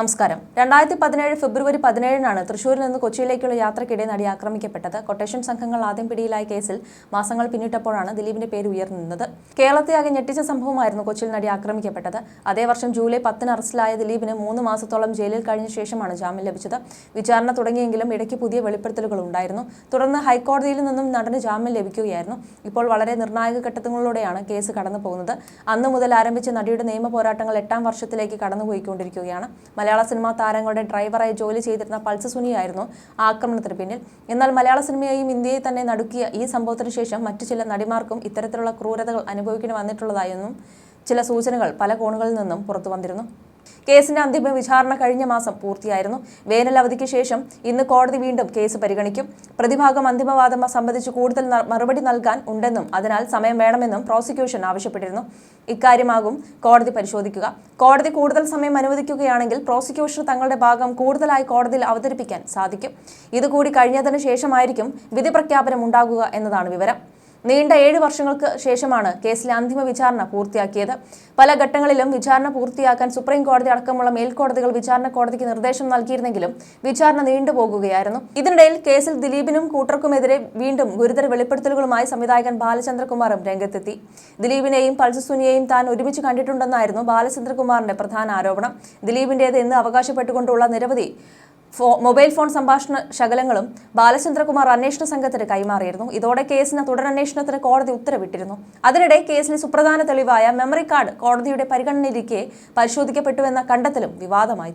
നമസ്കാരം. രണ്ടായിരത്തി പതിനേഴ് ഫെബ്രുവരി പതിനേഴിനാണ് തൃശൂരിൽ നിന്ന് കൊച്ചിയിലേക്കുള്ള യാത്രക്കിടെ നടി ആക്രമിക്കപ്പെട്ടത്. കൊട്ടേഷൻ സംഘങ്ങൾ ആദ്യം പിടിയിലായ കേസിൽ മാസങ്ങൾ പിന്നിട്ടപ്പോഴാണ് ദിലീപിന്റെ പേര് ഉയർന്നിരുന്നത് കേരളത്തെ ആകെ ഞെട്ടിച്ച സംഭവമായിരുന്നു കൊച്ചിയിൽ നടി ആക്രമിക്കപ്പെട്ടത്. അതേ വർഷം ജൂലൈ പത്തിന് അറസ്റ്റിലായ ദിലീപിന് മൂന്ന് മാസത്തോളം ജയിലിൽ കഴിഞ്ഞ ശേഷമാണ് ജാമ്യം ലഭിച്ചത്. വിചാരണ തുടങ്ങിയെങ്കിലും ഇടയ്ക്ക് പുതിയ വെളിപ്പെടുത്തലുകൾ ഉണ്ടായിരുന്നു. തുടർന്ന് ഹൈക്കോടതിയിൽ നിന്നും നടന് ജാമ്യം ലഭിക്കുകയായിരുന്നു. ഇപ്പോൾ വളരെ നിർണായക ഘട്ടങ്ങളിലൂടെയാണ് കേസ് കടന്നു പോകുന്നത് അന്ന് മുതൽ ആരംഭിച്ച നടിയുടെ നിയമ പോരാട്ടങ്ങൾ എട്ടാം വർഷത്തിലേക്ക് കടന്നുപോയിക്കൊണ്ടിരിക്കുകയാണ്. മലയാള സിനിമാ താരങ്ങളുടെ ഡ്രൈവറായി ജോലി ചെയ്തിരുന്ന പൾസ് സുനിയായിരുന്നു ആക്രമണത്തിന് പിന്നിൽ. എന്നാൽ മലയാള സിനിമയെയും ഇന്ത്യയെ തന്നെ നടുക്കിയ ഈ സംഭവത്തിന് ശേഷം മറ്റു ചില നടിമാർക്കും ഇത്തരത്തിലുള്ള ക്രൂരതകൾ അനുഭവിക്കേണ്ടി വന്നിട്ടുള്ളതായെന്നും ചില സൂചനകൾ പല കോണുകളിൽ നിന്നും പുറത്തു വന്നിരുന്നു. കേസിന്റെ അന്തിമ വിചാരണ കഴിഞ്ഞ മാസം പൂർത്തിയായിരുന്നു. വേനൽ അവധിക്ക് ശേഷം ഇന്ന് കോടതി വീണ്ടും കേസ് പരിഗണിക്കും. പ്രതിഭാഗം അന്തിമവാദം സംബന്ധിച്ച് കൂടുതൽ മറുപടി നൽകാൻ ഉണ്ടെന്നും അതിനാൽ സമയം വേണമെന്നും പ്രോസിക്യൂഷൻ ആവശ്യപ്പെട്ടിരുന്നു. ഇക്കാര്യമാകും കോടതി പരിശോധിക്കുക. കോടതി കൂടുതൽ സമയം അനുവദിക്കുകയാണെങ്കിൽ പ്രോസിക്യൂഷന് തങ്ങളുടെ ഭാഗം കൂടുതലായി കോടതിയിൽ അവതരിപ്പിക്കാൻ സാധിക്കും. ഇതുകൂടി കഴിഞ്ഞതിന് ശേഷമായിരിക്കും വിധി പ്രഖ്യാപനം ഉണ്ടാകുക എന്നതാണ് വിവരം. നീണ്ട ഏഴ് വർഷങ്ങൾക്ക് ശേഷമാണ് കേസിലെ അന്തിമ വിചാരണ പൂർത്തിയാക്കിയത്. പല ഘട്ടങ്ങളിലും വിചാരണ പൂർത്തിയാക്കാൻ സുപ്രീം കോടതി അടക്കമുള്ള മേൽക്കോടതികൾ വിചാരണ കോടതിക്ക് നിർദ്ദേശം നൽകിയിരുന്നെങ്കിലും വിചാരണ നീണ്ടുപോകുകയായിരുന്നു ഇതിനിടയിൽ കേസിൽ ദിലീപിനും കൂട്ടർക്കുമെതിരെ വീണ്ടും ഗുരുതര വെളിപ്പെടുത്തലുകളുമായി സംവിധായകൻ ബാലചന്ദ്രകുമാറും രംഗത്തെത്തി. ദിലീപിനെയും പൾസസുനിയെയും താൻ ഒരുമിച്ച് കണ്ടിട്ടുണ്ടെന്നായിരുന്നു ബാലചന്ദ്രകുമാറിന്റെ പ്രധാന ആരോപണം. ദിലീപിന്റേത് എന്ന് അവകാശപ്പെട്ടുകൊണ്ടുള്ള നിരവധി മൊബൈൽ ഫോൺ സംഭാഷണ ശകലങ്ങളും ബാലചന്ദ്രകുമാർ അന്വേഷണ സംഘത്തിന് കൈമാറിയിരുന്നു. ഇതോടെ കേസിന് തുടരന്വേഷണത്തിന് കോടതി ഉത്തരവിട്ടിരുന്നു. അതിനിടെ കേസിലെ സുപ്രധാന തെളിവായ മെമ്മറി കാർഡ് കോടതിയുടെ പരിഗണനയിലിരിക്കെ പരിശോധിക്കപ്പെട്ടുവെന്ന കണ്ടെത്തലും വിവാദമായി.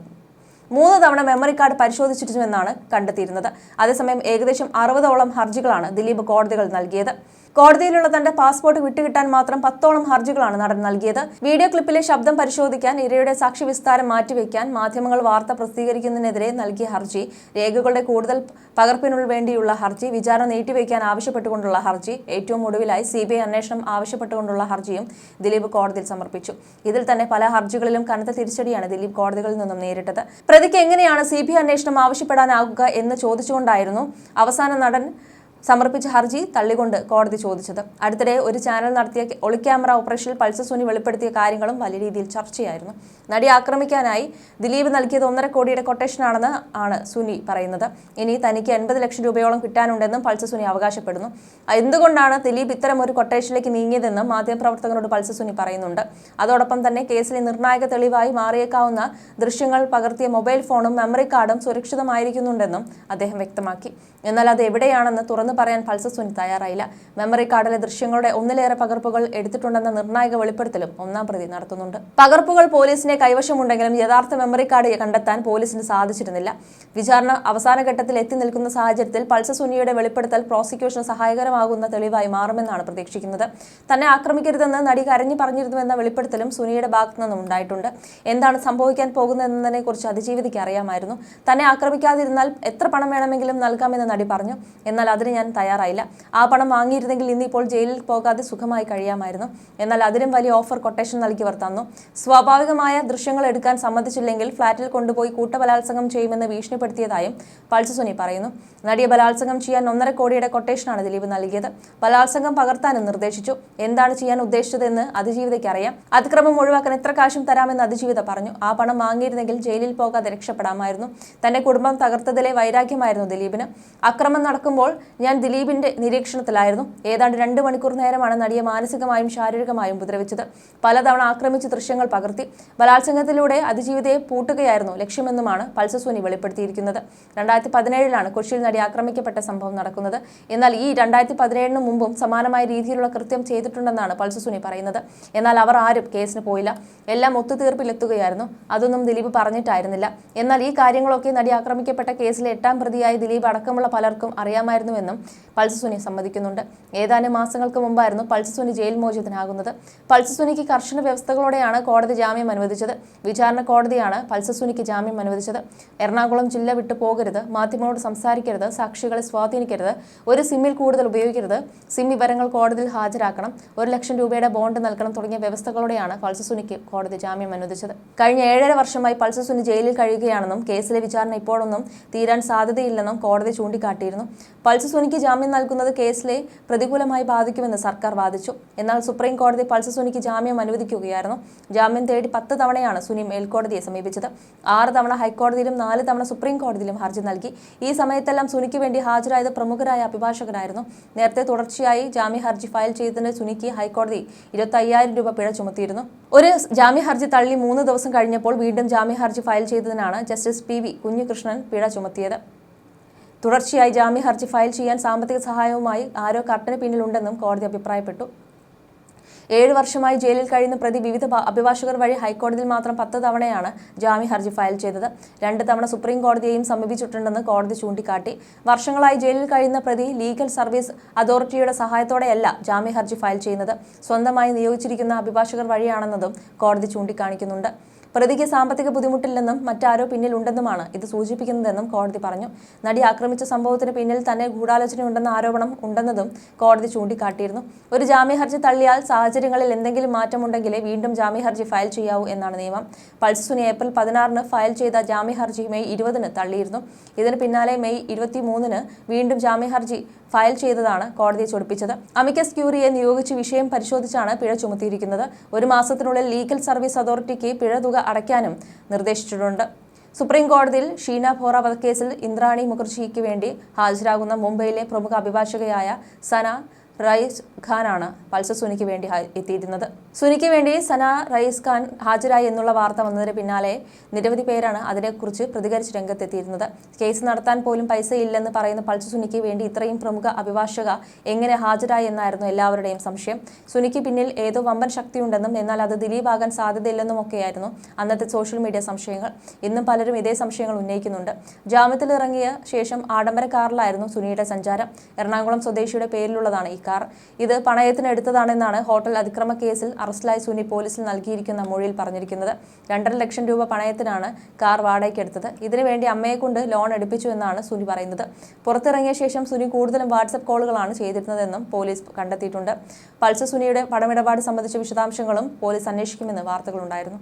മൂന്ന് തവണ മെമ്മറി കാർഡ് പരിശോധിച്ചിരുന്നുവെന്നാണ് കണ്ടെത്തിയിരുന്നത്. അതേസമയം ഏകദേശം അറുപതോളം ഹർജികളാണ് ദിലീപ് കോടതികൾ നൽകിയത്. കോടതിയിലുള്ള തന്റെ പാസ്പോർട്ട് വിട്ടുകിട്ടാൻ മാത്രം പത്തോളം ഹർജികളാണ് നടൻ നൽകിയത്. വീഡിയോ ക്ലിപ്പിലെ ശബ്ദം പരിശോധിക്കാൻ ഇരയുടെ സാക്ഷി വിസ്താരം മാറ്റിവെക്കാൻ മാധ്യമങ്ങൾ വാർത്ത പ്രസിദ്ധീകരിക്കുന്നതിനെതിരെ നൽകിയ ഹർജി. രേഖകളുടെ കൂടുതൽ പകർപ്പിനുള്ള വേണ്ടിയുള്ള ഹർജി വിചാരണ നീട്ടിവെക്കാൻ ആവശ്യപ്പെട്ടുകൊണ്ടുള്ള ഹർജി ഏറ്റവും ഒടുവിലായി സി ബി ഐ അന്വേഷണം ആവശ്യപ്പെട്ടുകൊണ്ടുള്ള ഹർജിയും ദിലീപ് കോടതിയിൽ സമർപ്പിച്ചു. ഇതിൽ തന്നെ പല ഹർജികളിലും കനത്ത തിരിച്ചടിയാണ് ദിലീപ് കോടതികളിൽ നിന്നും നേരിട്ടത്. പ്രതിക്ക് എങ്ങനെയാണ് സി ബി ഐ അന്വേഷണം ആവശ്യപ്പെടാനാകുക എന്ന് ചോദിച്ചുകൊണ്ടായിരുന്നു അവസാന നടൻ സമർപ്പിച്ച ഹർജി തള്ളിക്കൊണ്ട് കോടതി ചോദിച്ചത്. അടുത്തിടെ ഒരു ചാനൽ നടത്തിയ ഒളിക്യാമറ ഓപ്പറേഷനിൽ പൾസർ വെളിപ്പെടുത്തിയ കാര്യങ്ങളും വലിയ രീതിയിൽ ചർച്ചയായിരുന്നു. നടി ആക്രമിക്കാനായി ദിലീപ് നൽകിയത് ഒന്നര കോടിയുടെ കൊട്ടേഷനാണെന്ന് ആണ് സുനി പറയുന്നത്. ഇനി തനിക്ക് എൺപത് ലക്ഷം രൂപയോളം കിട്ടാനുണ്ടെന്നും പൾസർ സുനി അവകാശപ്പെടുന്നു. എന്തുകൊണ്ടാണ് ദിലീപ് ഇത്തരം ഒരു കൊട്ടേഷനിലേക്ക് നീങ്ങിയതെന്നും മാധ്യമപ്രവർത്തകരോട് പൾസർ സുനി പറയുന്നുണ്ട്. അതോടൊപ്പം തന്നെ കേസിലെ നിർണായക തെളിവായി മാറിയേക്കാവുന്ന ദൃശ്യങ്ങൾ പകർത്തിയ മൊബൈൽ ഫോണും മെമ്മറി കാർഡും സുരക്ഷിതമായിരിക്കുന്നുണ്ടെന്നും അദ്ദേഹം വ്യക്തമാക്കി. എന്നാൽ അത് എവിടെയാണെന്ന് തുറന്നു പറയാൻ പൾസർ സുനി തയ്യാറായില്ല മെമ്മറി കാർഡിലെ ദൃശ്യങ്ങളുടെ ഒന്നിലേറെ പകർപ്പുകൾ എടുത്തിട്ടുണ്ടെന്ന നിർണായക വെളിപ്പെടുത്തലും ഒന്നാം പ്രതി നടത്തുന്നുണ്ട്. പകർപ്പുകൾ പോലീസിനെ കൈവശമുണ്ടെങ്കിലും യഥാർത്ഥ മെമ്മറി കാർഡ് കണ്ടെത്താൻ പോലീസിന് സാധിച്ചിരുന്നില്ല. വിചാരണ അവസാന ഘട്ടത്തിൽ എത്തി നിൽക്കുന്ന സാഹചര്യത്തിൽ പൾസർ സുനിയുടെ വെളിപ്പെടുത്തൽ പ്രോസിക്യൂഷന് സഹായകരമാകുന്ന തെളിവായി മാറുമെന്നാണ് പ്രതീക്ഷിക്കുന്നത്. തന്നെ ആക്രമിക്കരുതെന്ന് നടി കരഞ്ഞു പറഞ്ഞിരുന്നുവെന്ന വെളിപ്പെടുത്തലും സുനിയുടെ ഭാഗത്തു നിന്നും ഉണ്ടായിട്ടുണ്ട്. എന്താണ് സംഭവിക്കാൻ പോകുന്നതെന്നതിനെ കുറിച്ച് അതിജീവിതയ്ക്ക് അറിയാമായിരുന്നു. തന്നെ ആക്രമിക്കാതിരുന്നാൽ എത്ര പണം വേണമെങ്കിലും നൽകാമെന്ന് നടി പറഞ്ഞു. എന്നാൽ അതിന് തയ്യാറായില്ല. ആ പണം വാങ്ങിയിരുന്നെങ്കിൽ ഇന്നിപ്പോൾ ജയിലിൽ പോകാതെ സുഖമായി കഴിയാമായിരുന്നു. എന്നാൽ അതിനും വലിയ ഓഫർ കൊട്ടേഷൻ നൽകി വർത്തന്നു. സ്വാഭാവികമായ ദൃശ്യങ്ങൾ എടുക്കാൻ സമ്മതിച്ചില്ലെങ്കിൽ ഫ്ളാറ്റിൽ കൊണ്ടുപോയി കൂട്ടബലാത്സംഗം ചെയ്യുമെന്ന് ഭീഷണിപ്പെടുത്തിയതായും പൾസ് സുനി പറയുന്നു. നടിയെ ബലാത്സംഗം ചെയ്യാൻ ഒന്നര കോടിയുടെ കൊട്ടേഷനാണ് ദിലീപ് നൽകിയത്. ബലാത്സംഗം പകർത്താനും നിർദ്ദേശിച്ചു. എന്താണ് ചെയ്യാൻ ഉദ്ദേശിച്ചതെന്ന് അതിജീവിതയ്ക്ക് അറിയാം. അതിക്രമം ഒഴിവാക്കാൻ എത്ര കാശും തരാമെന്ന് അതിജീവിത പറഞ്ഞു. ആ പണം വാങ്ങിയിരുന്നെങ്കിൽ ജയിലിൽ പോകാതെ രക്ഷപ്പെടാമായിരുന്നു. തന്റെ കുടുംബം തകർത്തതിലെ വൈരാഗ്യമായിരുന്നു ദിലീപിന്. അക്രമം നടക്കുമ്പോൾ ഞാൻ ദിലീപിന്റെ നിരീക്ഷണത്തിലായിരുന്നു. ഏതാണ്ട് രണ്ട് മണിക്കൂർ നേരമാണ് നടിയെ മാനസികമായും ശാരീരികമായും ഉപദ്രവിച്ചത്. പലതവണ ആക്രമിച്ച് ദൃശ്യങ്ങൾ പകർത്തി ബലാത്സംഗത്തിലൂടെ അതിജീവിതയെ പൂട്ടുകയായിരുന്നു ലക്ഷ്യമെന്നുമാണ് പൾസസുനി വെളിപ്പെടുത്തിയിരിക്കുന്നത്. രണ്ടായിരത്തി പതിനേഴിലാണ് കൊച്ചിയിൽ നടി ആക്രമിക്കപ്പെട്ട സംഭവം നടക്കുന്നത്. എന്നാൽ ഈ രണ്ടായിരത്തി പതിനേഴിന് മുമ്പും സമാനമായ രീതിയിലുള്ള കൃത്യം ചെയ്തിട്ടുണ്ടെന്നാണ് പൾസസുനി പറയുന്നത്. എന്നാൽ അവർ ആരും കേസിന് പോയില്ല. എല്ലാം ഒത്തുതീർപ്പിലെത്തുകയായിരുന്നു. അതൊന്നും ദിലീപ് പറഞ്ഞിട്ടായിരുന്നില്ല. എന്നാൽ ഈ കാര്യങ്ങളൊക്കെ നടി ആക്രമിക്കപ്പെട്ട കേസിലെ എട്ടാം പ്രതിയായി ദിലീപ് അടക്കമുള്ള പലർക്കും അറിയാമായിരുന്നുവെന്നും പൾസസുനി സമ്മതിക്കുന്നുണ്ട്. ഏതാനും മാസങ്ങൾക്ക് മുമ്പായിരുന്നു പൾസ് സുനി ജയിൽ മോചിതനാകുന്നത്. പൾസ് സുനിക്ക് കർശന വ്യവസ്ഥകളോടെയാണ് കോടതി ജാമ്യം അനുവദിച്ചത്. വിചാരണ കോടതിയാണ് പൾസ് സുനിക്ക് ജാമ്യം അനുവദിച്ചത്. എറണാകുളം ജില്ല വിട്ടു പോകരുത് മാധ്യമങ്ങളോട് സംസാരിക്കരുത് സാക്ഷികളെ സ്വാധീനിക്കരുത് ഒരു സിമ്മിൽ കൂടുതൽ ഉപയോഗിക്കരുത് സിം വിവരങ്ങൾ കോടതിയിൽ ഹാജരാക്കണം ഒരു ലക്ഷം രൂപയുടെ ബോണ്ട് നൽകണം തുടങ്ങിയ വ്യവസ്ഥകളോടെയാണ് പൾസ് സുനിക്ക് കോടതി ജാമ്യം അനുവദിച്ചത്. കഴിഞ്ഞ ഏഴര വർഷമായി പൾസ് സുനി ജയിലിൽ കഴിയുകയാണെന്നും കേസിലെ വിചാരണ ഇപ്പോഴൊന്നും തീരാൻ സാധ്യതയില്ലെന്നും കോടതി ചൂണ്ടിക്കാട്ടിയിരുന്നു. പൾസസുനിക്ക് സുനിക്ക് ജാമ്യം നൽകുന്നത് കേസിലെ പ്രതികൂലമായി ബാധിക്കുമെന്ന് സർക്കാർ വാദിച്ചു. എന്നാൽ സുപ്രീം കോടതി പൾസ് സുനിക്ക് ജാമ്യം അനുവദിക്കുകയായിരുന്നു. ജാമ്യം തേടി പത്ത് തവണയാണ് സുനി മേൽക്കോടതിയെ സമീപിച്ചത്. ആറ് തവണ ഹൈക്കോടതിയിലും നാല് തവണ സുപ്രീം കോടതിയിലും ഹർജി നൽകി. ഈ സമയത്തെല്ലാം സുനിക്ക് വേണ്ടി ഹാജരായത് പ്രമുഖരായ അഭിഭാഷകരായിരുന്നു. നേരത്തെ തുടർച്ചയായി ജാമ്യ ഹർജി ഫയൽ ചെയ്തതിന് സുനിക്ക് ഹൈക്കോടതി ഇരുപത്തി രൂപ പിഴ ചുമത്തിയിരുന്നു. ഒരു ജാമ്യ ഹർജി തള്ളി മൂന്ന് ദിവസം കഴിഞ്ഞപ്പോൾ വീണ്ടും ജാമ്യ ഹർജി ഫയൽ ചെയ്തതിനാണ് ജസ്റ്റിസ് പി വി കുഞ്ഞികൃഷ്ണൻ പിഴ ചുമത്തിയത്. തുടർച്ചയായി ജാമ്യ ഹർജി ഫയൽ ചെയ്യാൻ സാമ്പത്തിക സഹായവുമായി ആരോ കർട്ടന് പിന്നിലുണ്ടെന്നും കോടതി അഭിപ്രായപ്പെട്ടു. ഏഴ് വർഷമായി ജയിലിൽ കഴിയുന്ന പ്രതി വിവിധ അഭിഭാഷകർ വഴി ഹൈക്കോടതിയിൽ മാത്രം പത്ത് തവണയാണ് ജാമ്യ ഹർജി ഫയൽ ചെയ്തത്. രണ്ട് തവണ സുപ്രീം കോടതിയെയും സമീപിച്ചിട്ടുണ്ടെന്ന് കോടതി ചൂണ്ടിക്കാട്ടി. വർഷങ്ങളായി ജയിലിൽ കഴിയുന്ന പ്രതി ലീഗൽ സർവീസ് അതോറിറ്റിയുടെ സഹായത്തോടെയല്ല ജാമ്യ ഹർജി ഫയൽ ചെയ്യുന്നത്. സ്വന്തമായി നിയോഗിച്ചിരിക്കുന്ന അഭിഭാഷകർ വഴിയാണെന്നതും കോടതി ചൂണ്ടിക്കാണിക്കുന്നുണ്ട്. പ്രതിക്ക് സാമ്പത്തിക ബുദ്ധിമുട്ടില്ലെന്നും മറ്റാരോ പിന്നിലുണ്ടെന്നുമാണ് ഇത് സൂചിപ്പിക്കുന്നതെന്നും കോടതി പറഞ്ഞു. നടി ആക്രമിച്ച സംഭവത്തിന് പിന്നിൽ തന്നെ ഗൂഢാലോചനയുണ്ടെന്ന ആരോപണം ഉണ്ടെന്നതും കോടതി ചൂണ്ടിക്കാട്ടിയിരുന്നു. ഒരു ജാമ്യ ഹർജി തള്ളിയാൽ സാഹചര്യങ്ങളിൽ എന്തെങ്കിലും മാറ്റമുണ്ടെങ്കിലേ വീണ്ടും ജാമ്യ ഹർജി ഫയൽ ചെയ്യാവൂ എന്നാണ് നിയമം. പൾസ് സുനി ഏപ്രിൽ പതിനാറിന് ഫയൽ ചെയ്ത ജാമ്യ ഹർജി മെയ് ഇരുപതിന് തള്ളിയിരുന്നു. ഇതിന് പിന്നാലെ മെയ് ഇരുപത്തി മൂന്നിന് വീണ്ടും ജാമ്യ ഹർജി ഫയൽ ചെയ്തതാണ് കോടതിയെ ചൊടിപ്പിച്ചത്. അമിക്കസ് ക്യൂറിയെ നിയോഗിച്ച് വിഷയം പരിശോധിച്ചാണ് പിഴ ചുമത്തിയിരിക്കുന്നത്. ഒരു മാസത്തിനുള്ളിൽ ലീഗൽ സർവീസ് അതോറിറ്റിക്ക് പിഴ തുക അടയ്ക്കാനും നിർദ്ദേശിച്ചിട്ടുണ്ട്. സുപ്രീം കോടതിയിൽ ഷീന ബോറ വധക്കേസിൽ ഇന്ദ്രാണി മുഖർജിക്ക് വേണ്ടി ഹാജരാകുന്ന മുംബൈയിലെ പ്രമുഖ അഭിഭാഷകയായ സന റയീസ് ഖാനാണ് പൾസർ സുനിക്ക് വേണ്ടി എത്തിയിരുന്നത്. സുനിക്ക് വേണ്ടി സന റയീസ് ഖാൻ ഹാജരായി എന്നുള്ള വാർത്ത വന്നതിന് പിന്നാലെ നിരവധി പേരാണ് അതിനെക്കുറിച്ച് പ്രതികരിച്ച് രംഗത്തെത്തിയിരുന്നത്. കേസ് നടത്താൻ പോലും പൈസ ഇല്ലെന്ന് പറയുന്ന പൾസർ സുനിക്ക് വേണ്ടി ഇത്രയും പ്രമുഖ അഭിഭാഷക എങ്ങനെ ഹാജരായി എന്നായിരുന്നു എല്ലാവരുടെയും സംശയം. സുനിക്ക് പിന്നിൽ ഏതോ വമ്പൻ ശക്തിയുണ്ടെന്നും എന്നാൽ അത് ദിലീപ് ആകാൻ സാധ്യതയില്ലെന്നുമൊക്കെയായിരുന്നു അന്നത്തെ സോഷ്യൽ മീഡിയ സംശയങ്ങൾ. ഇന്നും പലരും ഇതേ സംശയങ്ങൾ ഉന്നയിക്കുന്നുണ്ട്. ജാമ്യത്തിൽ ഇറങ്ങിയ ശേഷം ആഡംബര കാറിലായിരുന്നു സുനിയുടെ സഞ്ചാരം. എറണാകുളം സ്വദേശിയുടെ പേരിലുള്ളതാണ് ഈ കാർ ഇത് പണയത്തിനെടുത്തതാണെന്നാണ് ഹോട്ടൽ അതിക്രമ കേസിൽ അറസ്റ്റിലായ സുനി പോലീസിൽ നൽകിയിരിക്കുന്ന മൊഴിയിൽ പറഞ്ഞിരിക്കുന്നത്. രണ്ടര ലക്ഷം രൂപ പണയത്തിനാണ് കാർ വാടകയ്ക്കെടുത്തത് ഇതിനുവേണ്ടി അമ്മയെ കൊണ്ട് ലോൺ എടുപ്പിച്ചു എന്നാണ് സുനി പറയുന്നത്. പുറത്തിറങ്ങിയ ശേഷം സുനി കൂടുതലും വാട്സപ്പ് കോളുകളാണ് ചെയ്തിരുന്നതെന്നും പോലീസ് കണ്ടെത്തിയിട്ടുണ്ട്. പൾസർ സുനിയുടെ പണമിടപാട് സംബന്ധിച്ച വിശദാംശങ്ങളും പോലീസ് അന്വേഷിക്കുമെന്ന് വാർത്തകളുണ്ടായിരുന്നു.